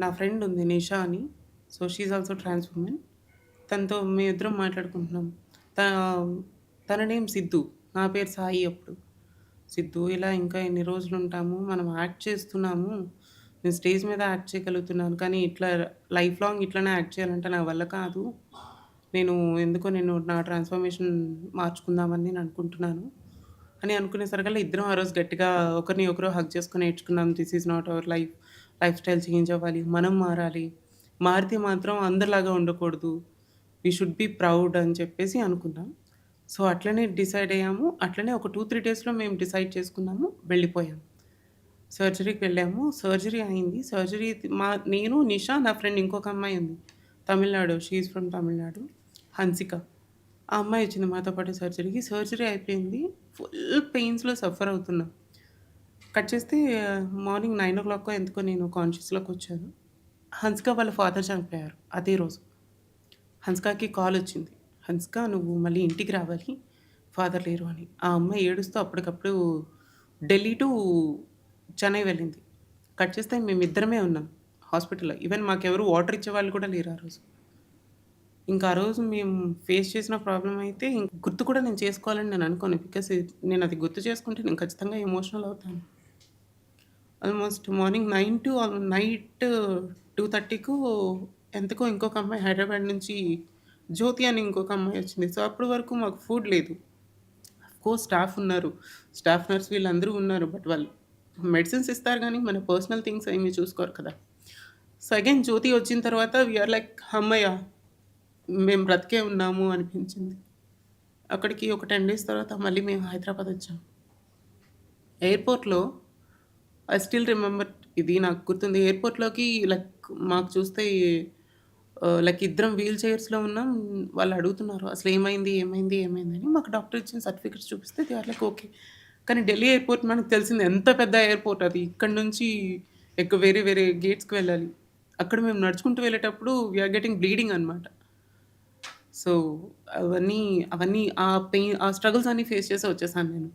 నా ఫ్రెండ్ ఉంది నిషా అని. సో, షీఈ్ ఆల్సో ట్రాన్స్ తనతో మేమిద్దరం మాట్లాడుకుంటున్నాం. తా తన నేమ్ సిద్ధు. నా పేరు సాయి అప్పుడు. సిద్ధు ఇలా ఇంకా ఎన్ని రోజులు ఉంటాము మనం యాక్ట్ చేస్తున్నాము. నేను స్టేజ్ మీద యాక్ట్ చేయగలుగుతున్నాను. కానీ ఇట్లా లైఫ్ లాంగ్ ఇట్లనే యాక్ట్ చేయాలంటే నా వల్ల కాదు. నేను ఎందుకో నేను నా ట్రాన్స్‌ఫర్మేషన్ మార్చుకుందామని నేను అనుకుంటున్నాను. అని అనుకునేసరికల్లా ఇద్దరం ఆ రోజు గట్టిగా ఒకరిని ఒకరు హక్ చేసుకుని నేర్చుకున్నాం this is not our life. Lifestyle change అవ్వాలి. మనం మారాలి. మారితే మాత్రం అందరిలాగా ఉండకూడదు. వీ షుడ్ బి ప్రౌడ్ అని చెప్పేసి అనుకున్నాం. సో, అట్లనే డిసైడ్ అయ్యాము. అట్లనే ఒక 2, 3 డేస్‌లో మేము డిసైడ్ చేసుకున్నాము. వెళ్ళిపోయాం. సర్జరీకి వెళ్ళాము. సర్జరీ అయింది. సర్జరీ మా నేను, నిషా, నా ఫ్రెండ్ ఇంకొక అమ్మాయి ఉంది. Tamil Nadu. She is from Tamil Nadu. Hansika. ఆ అమ్మాయి వచ్చింది మాతో పాటు సర్జరీకి. సర్జరీ అయిపోయింది. ఫుల్ పెయిన్స్‌లో సఫర్ అవుతున్నాం కట్ చేస్తే uh, మార్నింగ్ 9:00కో ఎందుకో నేను కాన్షియస్లోకి వచ్చాను హన్సిక వాళ్ళ ఫాదర్ చనిపోయారు అదే రోజు. హన్స్కాకి కాల్ వచ్చింది. హన్సిక నువ్వు మళ్ళీ ఇంటికి రావాలి. ఫాదర్ లేరు అని. ఆ అమ్మాయి ఏడుస్తూ అప్పటికప్పుడు ఢిల్లీ టు చెన్నై వెళ్ళింది. కట్ చేస్తే మేమిద్దరమే ఉన్నాం హాస్పిటల్‌లో. ఈవెన్ మాకెవరు వాటర్ ఇచ్చేవాళ్ళు కూడా లేరు ఆ రోజు. ఇంకా ఆ రోజు మేము ఫేస్ చేసిన ప్రాబ్లం అయితే ఇంక గుర్తు కూడా నేను చేసుకోవాలని నేను అనుకోను. బికాస్ నేను అది గుర్తు చేసుకుంటే నేను ఖచ్చితంగా ఎమోషనల్ అవుతాను. ఆల్మోస్ట్ మార్నింగ్ 9 టు నైట్ 2:30కు ఎంతకో ఇంకొక అమ్మాయి హైదరాబాద్ నుంచి జ్యోతి అని ఇంకొక అమ్మాయి వచ్చింది. సో, అప్పటి వరకు మాకు ఫుడ్ లేదు. కో స్టాఫ్ ఉన్నారు. స్టాఫ్ నర్స్ వీళ్ళందరూ ఉన్నారు. బట్ వాళ్ళు మెడిసిన్స్ ఇస్తారు కానీ మన పర్సనల్ థింగ్స్ ఏమి చూసుకోరు కదా! సో, అగైన్ జ్యోతి వచ్చిన తర్వాత వి ఆర్ లైక్ హమ్మయ్య! మేము బ్రతికే ఉన్నాము అనిపించింది. అక్కడికి ఒక 10 డేస్ తర్వాత మళ్ళీ మేము హైదరాబాద్ వచ్చాం. ఎయిర్‌పోర్ట్‌లో ఐ స్టిల్ రిమెంబర్ ఇది నాకు గుర్తుంది. ఎయిర్‌పోర్ట్‌లోకి లైక్ మాకు చూస్తే uh, లైక్ ఇద్దరం వీల్ చైర్స్‌లో ఉన్నాం. వాళ్ళు అడుగుతున్నారు అసలు ఏమైంది? ఏమైంది? ఏమైంది? అని మాకు డాక్టర్ ఇచ్చిన సర్టిఫికేట్స్ చూపిస్తే దే ఆర్ లైక్ ఓకే. కానీ ఢిల్లీ ఎయిర్‌పోర్ట్ మనకు తెలిసింది ఎంత పెద్ద ఎయిర్‌పోర్ట్ అది. ఇక్కడి నుంచి ఎక్కువ వేరే వేరే గేట్స్‌కి వెళ్ళాలి. అక్కడ మేము నడుచుకుంటూ వెళ్ళేటప్పుడు వీఆర్ ఆర్ బ్లీడింగ్ అనమాట. సో, అవన్నీ అవన్నీ ఆ పెయిన్ ఆ స్ట్రగుల్స్ అన్నీ ఫేస్ చేసే వచ్చేసాను నేను.